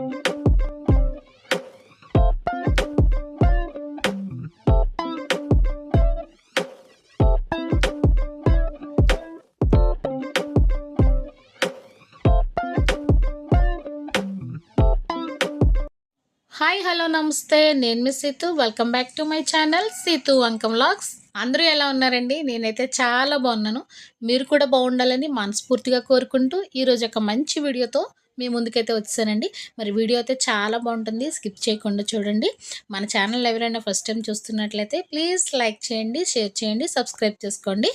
Hi hello నమస్తే. నేను మీ Seethu. Welcome back to my channel Seethu Ankam vlogs అందరూ ఎలా ఉన్నారండి? నేనైతే చాలా బాగున్నాను. మీరు కూడా బాగుండాలని మనస్ఫూర్తిగా కోరుకుంటూ ఈరోజు ఒక మంచి వీడియోతో మీ ముందుకైతే వచ్చానండి మరి వీడియో అయితే చాలా బాగుంటుంది. స్కిప్ చేయకుండా చూడండి. మన ఛానల్ ఎవరైనా ఫస్ట్ టైం చూస్తున్నట్లయితే ప్లీజ్ లైక్ చేయండి షేర్ చేయండి సబ్స్క్రైబ్ చేసుకోండి.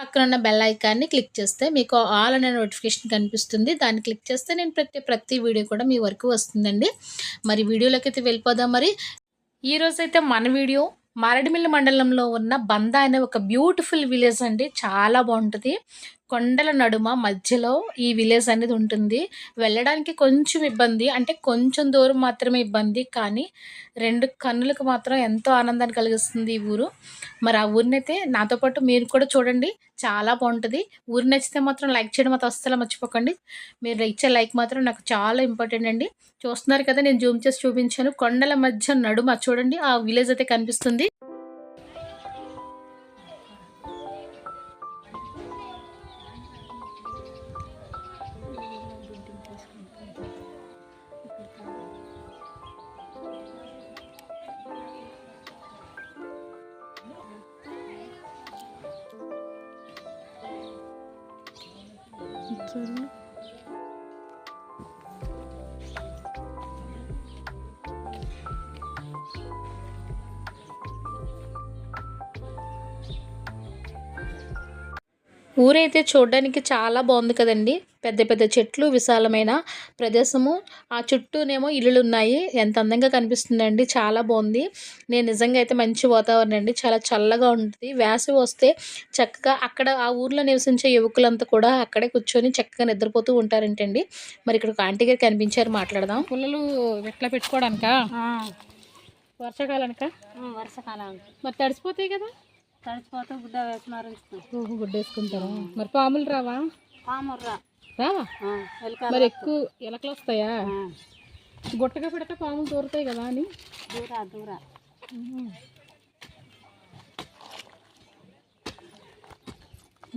పక్కన ఉన్న బెల్ ఐకాన్ని క్లిక్ చేస్తే మీకు ఆల్ అనే నోటిఫికేషన్ కనిపిస్తుంది. దాన్ని క్లిక్ చేస్తే నేను ప్రతి ప్రతి వీడియో కూడా మీ వరకు వస్తుందండి. మరి వీడియోలోకి అయితే వెళ్ళిపోదాం మరి. ఈరోజైతే మన వీడియో మారేడుమిల్లి మండలంలో ఉన్న బంద అనే ఒక బ్యూటిఫుల్ విలేజ్ అండి. చాలా బాగుంటుంది. కొండల నడుమ మధ్యలో ఈ విలేజ్ అనేది ఉంటుంది. వెళ్ళడానికి కొంచెం ఇబ్బంది అంటే కొంచెం దూరం మాత్రమే ఇబ్బంది కానీ రెండు కన్నులకు మాత్రం ఎంతో ఆనందాన్ని కలిగిస్తుంది ఈ ఊరు. మరి ఆ ఊరినైతే నాతో పాటు మీరు కూడా చూడండి చాలా బాగుంటుంది. ఊరు నచ్చితే మాత్రం లైక్ చేయడం మాత్రం అస్సలు మర్చిపోకండి. మీరు ఇచ్చే లైక్ మాత్రం నాకు చాలా ఇంపార్టెంట్ అండి. చూస్తున్నారు కదా నేను జూమ్ చేసి చూపించాను. కొండల మధ్య నడుమ చూడండి ఆ విలేజ్ అయితే కనిపిస్తుంది. ఊరైతే చూడడానికి చాలా బాగుంది కదండి. పెద్ద పెద్ద చెట్లు విశాలమైన ప్రదేశము. ఆ చుట్టూనేమో ఇల్లులు ఉన్నాయి ఎంత అందంగా కనిపిస్తుందండి. చాలా బాగుంది. నేను నిజంగా అయితే మంచి వాతావరణం అండి. చాలా చల్లగా ఉంటుంది. వేసవి వస్తే చక్కగా అక్కడ ఆ ఊర్లో నివసించే యువకులంతా కూడా అక్కడే కూర్చొని చక్కగా నిద్రపోతూ ఉంటారంటండి. మరి ఇక్కడ ఒక ఆంటీ గారు కనిపించారు. మాట్లాడదాం. పుల్లలు ఎట్లా పెట్టుకోవడానిక? వర్షాకాలానిక? వర్షాకాలం. మరి తడిసిపోతాయి కదా? తడిచిపోతే గుడ్డ ఓహో గుడ్డ వేసుకుంటారా? మరి పాములు రావా? పాముర్రా రావా? మరి ఎక్కువ ఎలకలు వస్తాయా? గుట్టగా పెడితే పాములు దూరుతాయి కదా అని? దూర దూర.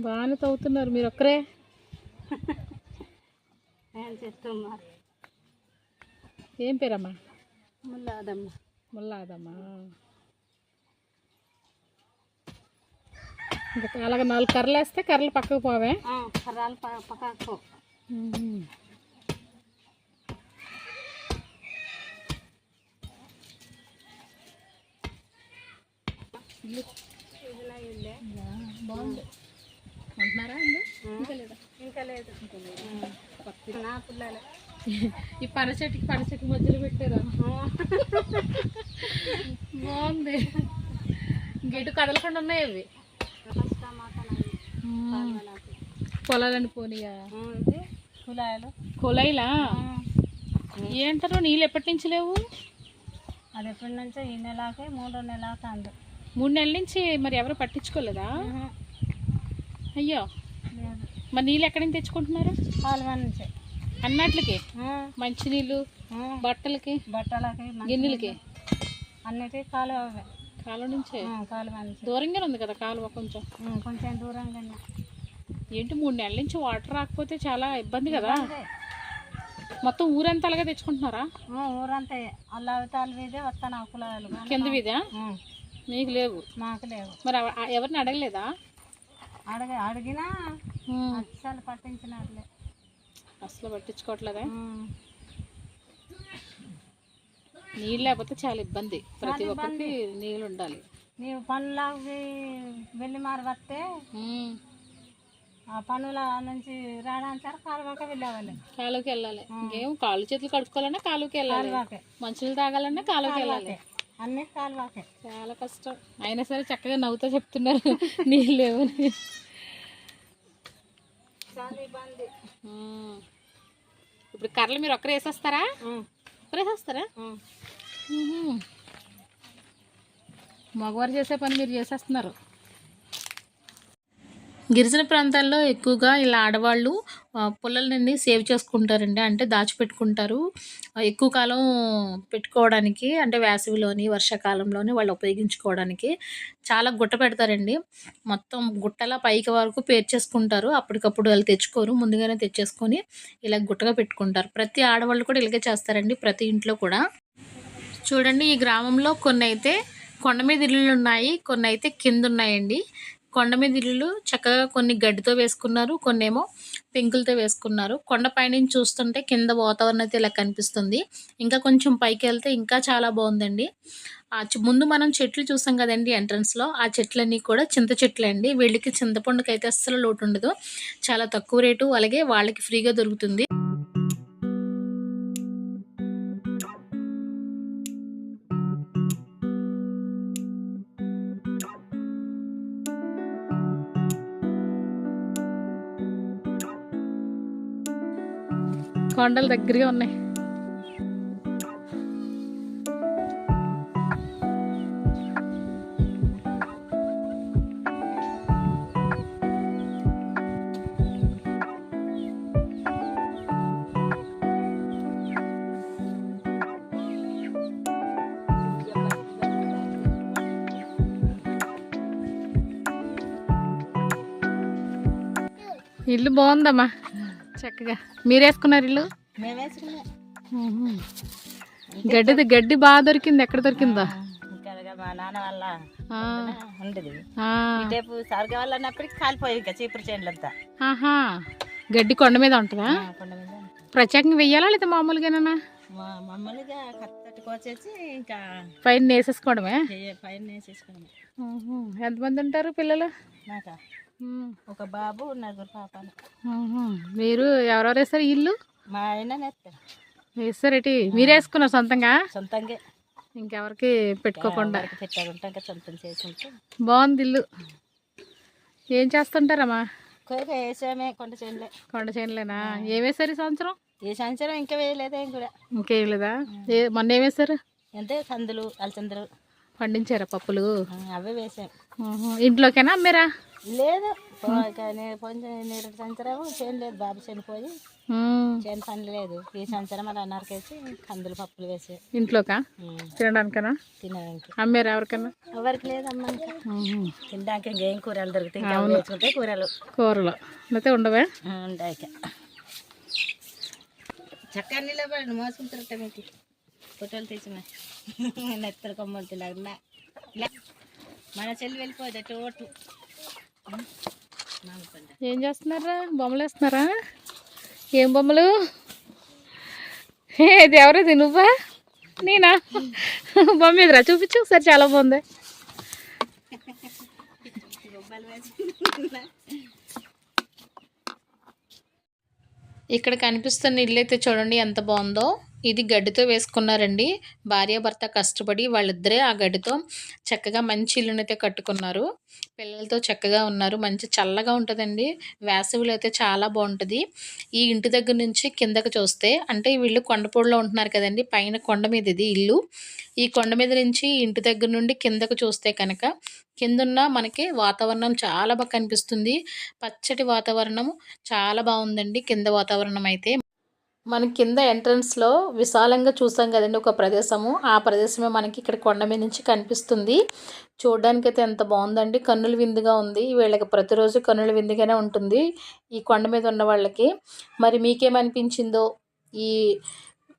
బాగానే తవ్వుతున్నారు మీరు ఒక్కరే? ఏం చెప్తున్నా ఏం పేరమ్మా? ముల్లాదమ్మ. ముల్లాదమ్మా. ఇంకా అలాగ నాలుగు కర్రలు వేస్తే కర్రలు పక్కకు పోవే. కర్రాలు ప- పక్కకు. బాగుంది ఉంటున్నారా అందు ఇంకా లేదా ఇంకా లేదు నా పిల్లలే ఈ పన చెట్టుకి పన చెట్టు మధ్యలో పెట్టారా? బాగుంది. గెటు కదలకుండా ఉన్నాయి అవి. పొలాలని పోనీయా? కులాయలు కొలైలా ఏంటారు నీళ్ళు ఎప్పటి నుంచి లేవు? అది ఎప్పటి నుంచో ఈ నెలకే మూడో నెలకి అందు. మూడు నెలల నుంచి మరి ఎవరు పట్టించుకోలేదా? అయ్యో. మరి నీళ్ళు ఎక్కడి నుంచి తెచ్చుకుంటున్నారు? కాలువ నుంచి. అన్నట్లకి? మంచినీళ్ళు బట్టలకి బట్టలకి గిన్నెలకి? అన్నిటి కాలువ. కాలువ నుంచే? కాలువ నుంచి. దూరంగానే ఉంది కదా కాలువ కొంచెం? కొంచెం దూరంగా ఏంటి మూడు నెలల నుంచి వాటర్ రాకపోతే చాలా ఇబ్బంది కదా? మొత్తం ఊరంతా అలాగే తెచ్చుకుంటున్నారా? ఊరంతా అల్ల అవతాల వీధే వస్తాను కులాయలు కింద వీధా? మీకు లేవు. మాకు లేవు. మరి ఎవరిని అడగలేదా? అడిగి అడిగినా అస్సలు పట్టించినట్లే. అసలు పట్టించుకోవట్లేదా. నీళ్ళు లేకపోతే చాలా ఇబ్బంది. ప్రతి ఒక్కరికి నీళ్ళు ఉండాలి. నీవు పనులకి వెళ్ళి మారి వస్తే ఆ పనుల నుంచి రావడానికి కాలువక వెళ్ళేవాళ్ళు. కాలువకి వెళ్ళాలి. ఇంకేం కాళ్ళు చేతులు కడుక్కోవాలన్నా కాలువకి వెళ్ళాలి. మంచులు తాగాలన్నా కాలువకి వెళ్ళాలి. అన్ని కాలువకే. చాలా కష్టం. అయినా సరే చక్కగా నవ్వుతూ చెప్తున్నారు. నీళ్ళు లేవని చాలా ఇబ్బంది. ఉమ్. ఇప్పుడు కర్రలు మీరు ఒక్కరు వేసేస్తారా? ఒక్కరు వేసేస్తారా. మగవారు చేసే పని మీరు చేసేస్తున్నారు. గిరిజన ప్రాంతాల్లో ఎక్కువగా ఇలా ఆడవాళ్ళు పుల్లలన్నీ సేవ్ చేసుకుంటారండి. అంటే దాచిపెట్టుకుంటారు. ఎక్కువ కాలం పెట్టుకోవడానికి అంటే వేసవిలోని వర్షాకాలంలోని వాళ్ళు ఉపయోగించుకోవడానికి చాలా గుట్ట పెడతారండి. మొత్తం గుట్టల పైకి వరకు పేర్చేసుకుంటారు. అప్పటికప్పుడు వాళ్ళు తెచ్చుకోరు. ముందుగానే తెచ్చేసుకొని ఇలా గుట్టగా పెట్టుకుంటారు. ప్రతి ఆడవాళ్ళు కూడా ఇలాగే చేస్తారండి. ప్రతి ఇంట్లో కూడా. చూడండి ఈ గ్రామంలో కొన్ని అయితే కొండ మీద ఇల్లులు ఉన్నాయి కొన్ని అయితే కింద ఉన్నాయండి. కొండ మీద ఇల్లులు చక్కగా కొన్ని గడ్డితో వేసుకున్నారు కొన్ని ఏమో పెంకులతో వేసుకున్నారు. కొండ పైనుంచి చూస్తుంటే కింద వాతావరణం అయితే ఇలా కనిపిస్తుంది. ఇంకా కొంచెం పైకి వెళ్తే ఇంకా చాలా బాగుందండి. ఆ ముందు మనం చెట్లు చూసాం కదండి ఎంట్రన్స్లో లో ఆ చెట్లన్నీ కూడా చింత చెట్లే అండి. వీళ్ళకి చింతపండుకి అయితే అస్సలు లోటు ఉండదు చాలా తక్కువ రేటు అలాగే వాళ్ళకి ఫ్రీగా దొరుకుతుంది. కొండలు దగ్గరగా ఉన్నాయి. ఇల్లు బాగుందమ్మా. చక్కగా. మీరు వేసుకున్నారు ఇల్లు? వేసుకున్నాం గడ్డి గడ్డి బాగా దొరికింది. ఎక్కడ దొరికిందా? మా నాన్న ఉండేది. రేపు సరిగా అన్నప్పటికి ఇంకా చీపురు చేనులంతా. గడ్డి కొండ మీద ఉంటుందా? కొండ మీద ప్రత్యేకంగా వెయ్యాలా లేదా మామూలుగానేనా? మా మమ్మల్నిగా కత్తటి కోసేసి ఇంకా పైన వేసేసుకోవడమే పైన. ఎంతమంది ఉంటారు పిల్లలు? నాక. ఒక బాబు నలుగురు పాపాలు. మీరు ఎవరెవరు వేస్తారు ఇల్లు? మా ఆయన నేస్తాడు వేస్తారేటి మీరు వేసుకున్నారు సొంతంగా? సొంతంగా. ఇంకెవరికి పెట్టుకోకుండా. ఉంటాం ఇంకా సొంతం చేసుకుంటే బాగుంది ఇల్లు. ఏం చేస్తుంటారమ్మా? కోరిక వేసామే కొండ చేనులే. కొండ చేనులేనా? ఏం వేశారు ఈ సంవత్సరం? ఈ సంవత్సరం ఇంకా వేయలేదేం కూడా. ఇంకేం లేదా? ఏ మొన్న ఏం వేశారు? అంతే కందులు అలచందలు పండించారా పప్పులు? అవే వేసాం. ఇంట్లోకేనా అమ్మారా? లేదు. కొంచెం నేటి సంవత్సరం చేను లేదు బాబు చనిపోయి. చేను పని లేదు. ఈ సంవత్సరం అలా అన్నరకేసి కందులు పప్పులు వేసే. ఇంట్లోకా? తినడానికనా? తినడానికి. అమ్మారా ఎవరికైనా ఎవరికి ఇంకా. ఆహా. తినడానికి ఇంకేం కూరలు దొరుకుతాయి? వేసుకుంటే కూరలు. కూరలు. లేకపోతే ఉండవే? ఇక. చక్కగా నిలబడి మోసుకుంటారట మీకు. ఫోటోలు తీసిన నెత్తర కొమ్మలు తిలాగా మన చెల్లి వెళ్ళిపోదు టోటు ఏం చేస్తున్నారా? బొమ్మలు వేస్తున్నారా? ఏం బొమ్మలు? ఇది ఎవరిది? నువ్వా? నేనా? బొమ్మ ఎదురా చూపించు ఒకసారి చాలా బాగుంది. ఇక్కడ కనిపిస్తున్న ఇల్లు అయితే చూడండి ఎంత బాగుందో. ఇది గడ్డితో వేసుకున్నారండి. భార్యాభర్త కష్టపడి వాళ్ళిద్దరే ఆ గడ్డితో చక్కగా మంచి ఇల్లునైతే కట్టుకున్నారు. పిల్లలతో చక్కగా ఉన్నారు. మంచి చల్లగా ఉంటుందండి. వేసవిలో అయితే చాలా బాగుంటుంది. ఈ ఇంటి దగ్గర నుంచి కిందకు చూస్తే అంటే వీళ్ళు కొండపూడిలో ఉంటున్నారు కదండి. పైన కొండ మీద ఇది ఇల్లు. ఈ కొండ మీద నుంచి ఇంటి దగ్గర నుండి కిందకు చూస్తే కనుక కిందున్న మనకి వాతావరణం చాలా బాగా కనిపిస్తుంది. పచ్చటి వాతావరణం చాలా బాగుందండి. కింద వాతావరణం అయితే. మన కింద ఎంట్రన్స్లో విశాలంగా చూసాం కదండి ఒక ప్రదేశము. ఆ ప్రదేశమే మనకి ఇక్కడ కొండ మీద నుంచి కనిపిస్తుంది. చూడడానికైతే ఎంత బాగుందండి. కన్నుల విందుగా ఉంది. వీళ్ళకి ప్రతిరోజు కన్నుల విందుగానే ఉంటుంది ఈ కొండ మీద ఉన్న వాళ్ళకి. మరి మీకేమనిపించిందో ఈ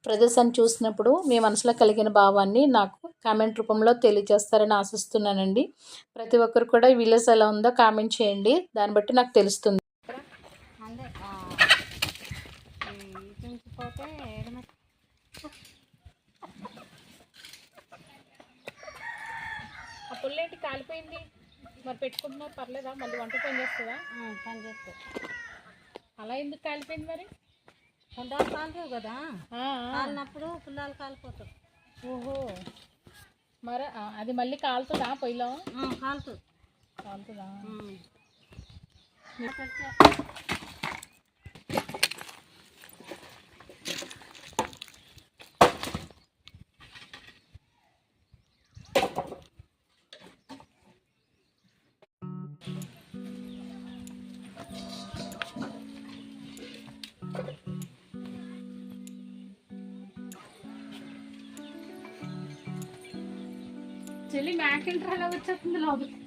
ప్రదేశాన్ని చూసినప్పుడు మీ మనసులో కలిగిన భావాన్ని నాకు కామెంట్ రూపంలో తెలియజేస్తారని ఆశిస్తున్నానండి. ప్రతి ఒక్కరు కూడా విలేజ్ ఎలా ఉందో కామెంట్ చేయండి. దాన్ని బట్టి నాకు తెలుస్తుంది అందే పోతే ఎడమ ఆ పుల్లేంటి కాలిపోయింది. మరి పెట్టుకుంటున్నారు పర్లేదా? మళ్ళీ వంట పని చేస్తుందా? పని చేస్తే. అలా ఎందుకు కాలిపోయింది మరి? కొండలు కాలుతావు కదా. కాలినప్పుడు పుల్లాలు కాలిపోతావు ఓహో. మరి అది మళ్ళీ కాలుతుందా పొయ్యిలో? కాలుతుంది. కాలుతుందా? చెల్లి మ్యాకింట్రా ఎలా వచ్చేస్తుంది లోపల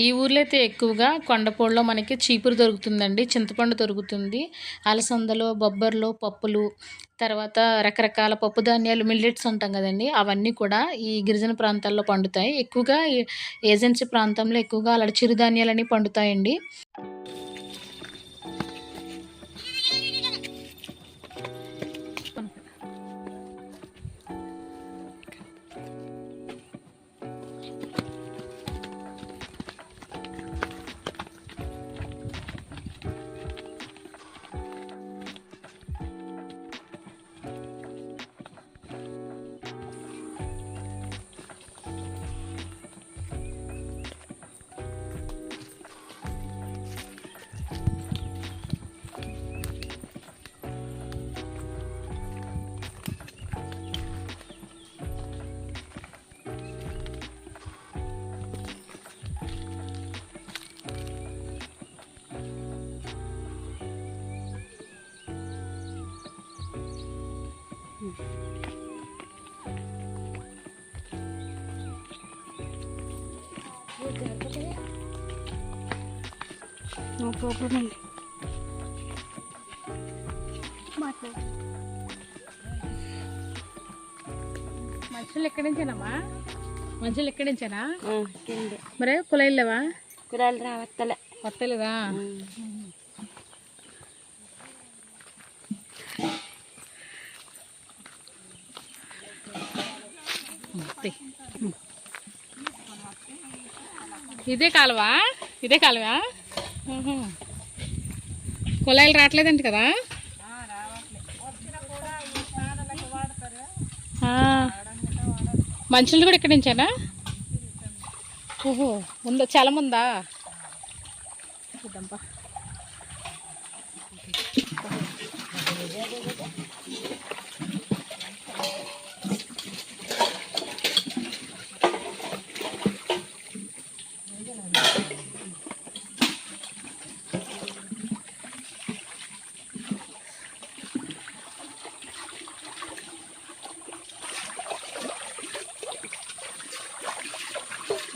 ఈ ఊర్లో అయితే ఎక్కువగా కొండపోళ్ళలో మనకి చీపురు దొరుకుతుందండి చింతపండు దొరుకుతుంది అలసందలు బొబ్బర్లు పప్పులు తర్వాత రకరకాల పప్పు ధాన్యాలు మిల్లెట్స్ ఉంటాం కదండి అవన్నీ కూడా ఈ గిరిజన ప్రాంతాల్లో పండుతాయి. ఎక్కువగా ఏజెన్సీ ప్రాంతంలో ఎక్కువగా అలా చిరుధాన్యాలని పండుతాయండి. నో ప్రాబ్లం అండి. మనుషులు ఎక్కడి నుంచేనమ్మా? మనుషులు ఎక్కడి నుంచేనా? మరే కులైలేవా కూరలు రావత్తలే. వస్తలేదా తీ. ఇదే కాలువా? ఇదే కాలువా? కుళాయిలు రావట్లేదంట కదా? మనుషులు కూడా ఇక్కడి నుంచేనా? ఓహో ఉందా? చలం ఉందా చూద్దాంపా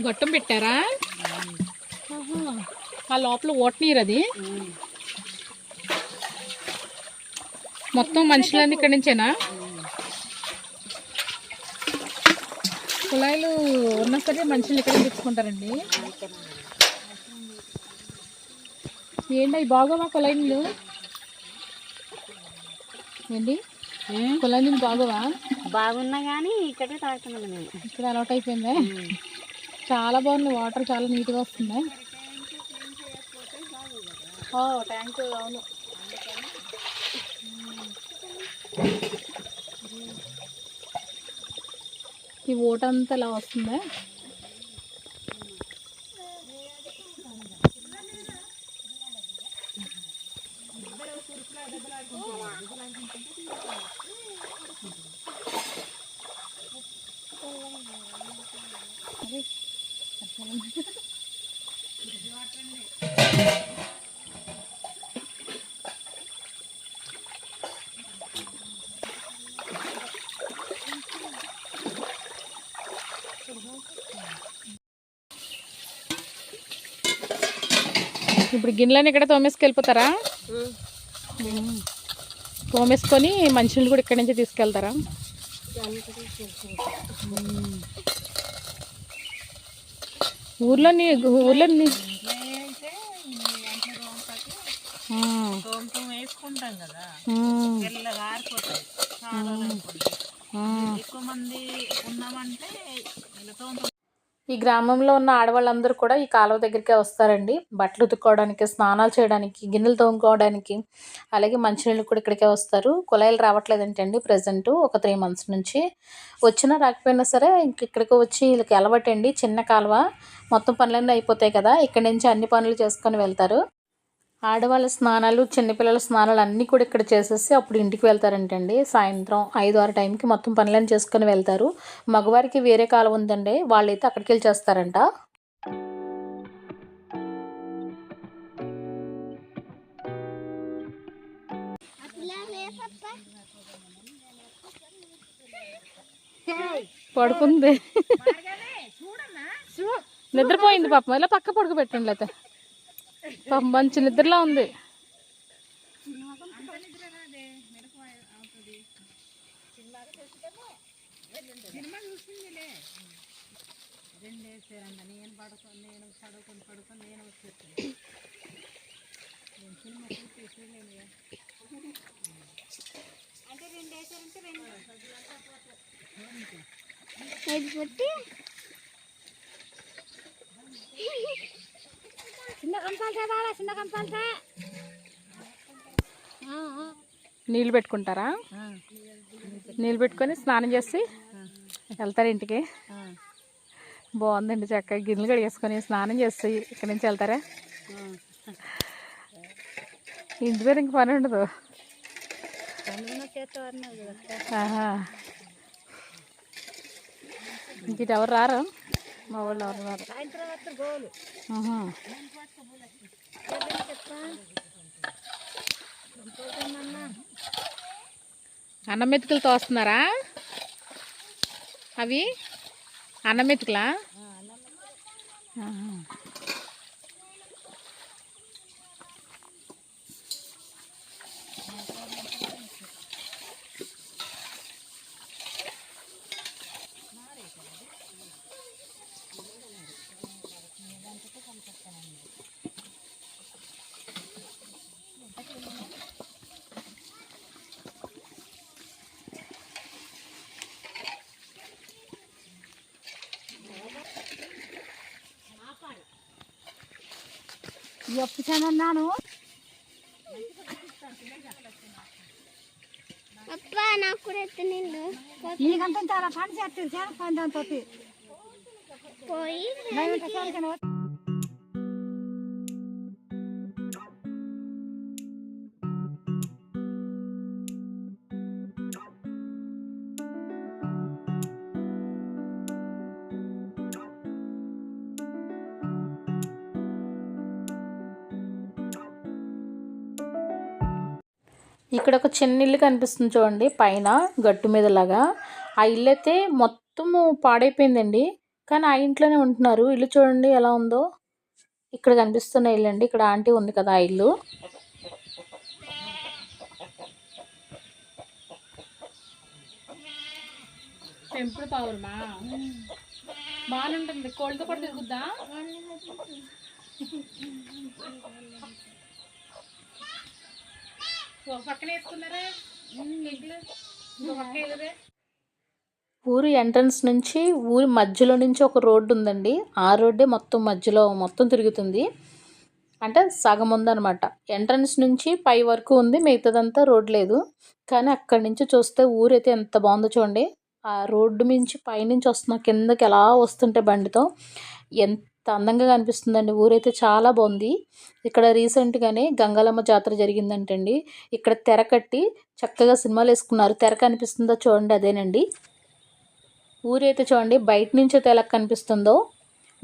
గొట్టం పెట్టారా. ఆ లోపల ఓట నీరు అది. మొత్తం మనుషులన్నీ ఇక్కడి నుంచేనా? కుళాయిలు ఉన్నా సరే మనుషులు ఇక్కడ తెచ్చుకుంటారండి. ఏంటి అవి బాగోవా కుళాయి నీళ్ళు ఏంటి? కుళాయి నీళ్ళు బాగోవా? బాగున్నా కానీ ఇక్కడే తాగుతున్నాం మేము ఇక్కడ అలవాటు అయిపోయిందా చాలా బాగుంది. వాటర్ చాలా నీట్గా వస్తుంది ట్యాంక్ అవును. ఈ ఓట అంతా ఇలా వస్తుందా ఇప్పుడు గిన్నెలని ఇక్కడ తోమేసుకెళ్ళిపోతారా? తోమేసుకొని మనుషులు కూడా ఇక్కడి నుంచి తీసుకెళ్తారా. వేసుకుంటాం కదా. అనుకోండి ఆ. ఎక్కువ మంది ఉన్నామంటే ఈ గ్రామంలో ఉన్న ఆడవాళ్ళందరూ కూడా ఈ కాలువ దగ్గరికే వస్తారండి. బట్టలు ఉతుక్కోవడానికి స్నానాలు చేయడానికి గిన్నెలు తోముకోవడానికి అలాగే మంచినీళ్ళు కూడా ఇక్కడికే వస్తారు. కుళాయిలు రావట్లేదంటండి ప్రజెంట్ ఒక త్రీ మంత్స్ నుంచి. వచ్చినా రాకపోయినా సరే ఇంక ఇక్కడికి వచ్చి వీళ్ళకి అలవాటండి. చిన్న కాలువ మొత్తం పనులన్నీ అయిపోతాయి కదా ఇక్కడి నుంచి అన్ని పనులు చేసుకొని వెళ్తారు. ఆడవాళ్ళ స్నానాలు చిన్నపిల్లల స్నానాలు అన్నీ కూడా ఇక్కడ చేసేసి అప్పుడు ఇంటికి వెళ్తారంటండి. సాయంత్రం ఐదు ఆరు టైంకి మొత్తం పనులను చేసుకొని వెళ్తారు. మగవారికి వేరే కాలం ఉందండి. వాళ్ళైతే అక్కడికి వెళ్ళి చేస్తారంట. పడుకుంది. నిద్రపోయింది పాపం. ఇలా పక్క పడుకోబెట్టండి అయితే పాపం మంచి నిద్రలా ఉంది. అంటే రెండు బాగా చిన్న నీళ్ళు పెట్టుకుంటారా? నీళ్ళు పెట్టుకొని స్నానం చేసి వెళ్తారు ఇంటికి? బాగుందండి చక్కగా గిన్నెలు కడిగేసుకొని స్నానం చేసి ఇక్కడి నుంచి వెళ్తారా? ఇంటి దగ్గర ఇంక పని ఉండదు. ఇంక ఇటు ఎవరు రారు? మా వాళ్ళు ఎవరు రారు? సాయంత్రం వస్తే గోలు ఆహా. అన్నం మెతుకులు? తోస్తున్నారా అవి అన్నం ఎప్పుచానన్నాను అప్ప నాకు కూడా ఎత్తు నిండు నీకంతా చాలా పని చేస్తుంది చాలా పని దాంతో పోయి ఇక్కడ ఒక చిన్న ఇల్లు కనిపిస్తుంది చూడండి పైన గట్టు మీద లాగా ఆ ఇల్లు అయితే మొత్తము పాడైపోయిందండి. కానీ ఆ ఇంట్లోనే ఉంటున్నారు. ఇల్లు చూడండి ఎలా ఉందో. ఇక్కడ కనిపిస్తున్న ఇల్లు అండి ఇక్కడ ఆంటీ ఉంది కదా ఆ ఇల్లు. పెంపుడు పావురమా బాగుంటుంది కోళ్ళతో కూడా తిరుగుద్దా? పక్కన వేసుకున్నారా? ఊరు ఎంట్రన్స్ నుంచి ఊరి మధ్యలో నుంచి ఒక రోడ్డు ఉందండి. ఆ రోడ్డే మొత్తం మధ్యలో మొత్తం తిరుగుతుంది. అంటే సగం ఉందన్నమాట. ఎంట్రన్స్ నుంచి పై వరకు ఉంది మిగతాదంతా రోడ్ లేదు. కానీ అక్కడి నుంచి చూస్తే ఊరైతే ఎంత బాగుందో చూడండి. ఆ రోడ్డు మించి పైనుంచి వస్తున్న కిందకి ఎలా వస్తుంటే బండితో ఎంత అందంగా కనిపిస్తుందండి. ఊరైతే చాలా బాగుంది. ఇక్కడ రీసెంట్గానే గంగాలమ్మ జాతర జరిగిందంటండి. ఇక్కడ తెర కట్టి చక్కగా సినిమాలు వేసుకున్నారు. తెర కనిపిస్తుందో చూడండి అదేనండి. ఊరైతే చూడండి బయట నుంచి తెల కనిపిస్తుందో.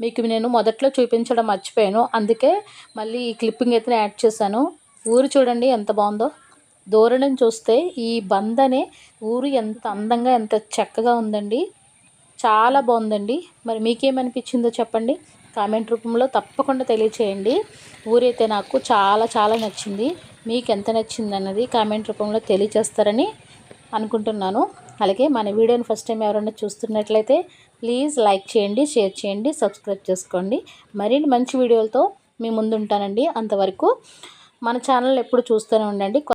మీకు నేను మొదట్లో చూపించడం మర్చిపోయాను. అందుకే మళ్ళీ ఈ క్లిప్పింగ్ అయితే యాడ్ చేశాను. ఊరు చూడండి ఎంత బాగుందో. దూరం చూస్తే ఈ బంద్ అనే ఊరు ఎంత అందంగా ఎంత చక్కగా ఉందండి. చాలా బాగుందండి. మరి మీకేమనిపించిందో చెప్పండి. కామెంట్ రూపంలో తప్పకుండా తెలియచేయండి. ఊరైతే నాకు చాలా చాలా నచ్చింది. మీకు ఎంత నచ్చింది అన్నది కామెంట్ రూపంలో తెలియచేస్తారని అనుకుంటున్నాను. అలాగే మన వీడియోని ఫస్ట్ టైం ఎవరైనా చూస్తున్నట్లయితే ప్లీజ్ లైక్ చేయండి షేర్ చేయండి సబ్స్క్రైబ్ చేసుకోండి. మరిన్ని మంచి వీడియోలతో మీ ముందు ఉంటానండి అంతవరకు మన ఛానల్ ఎప్పుడు చూస్తూనే ఉండండి.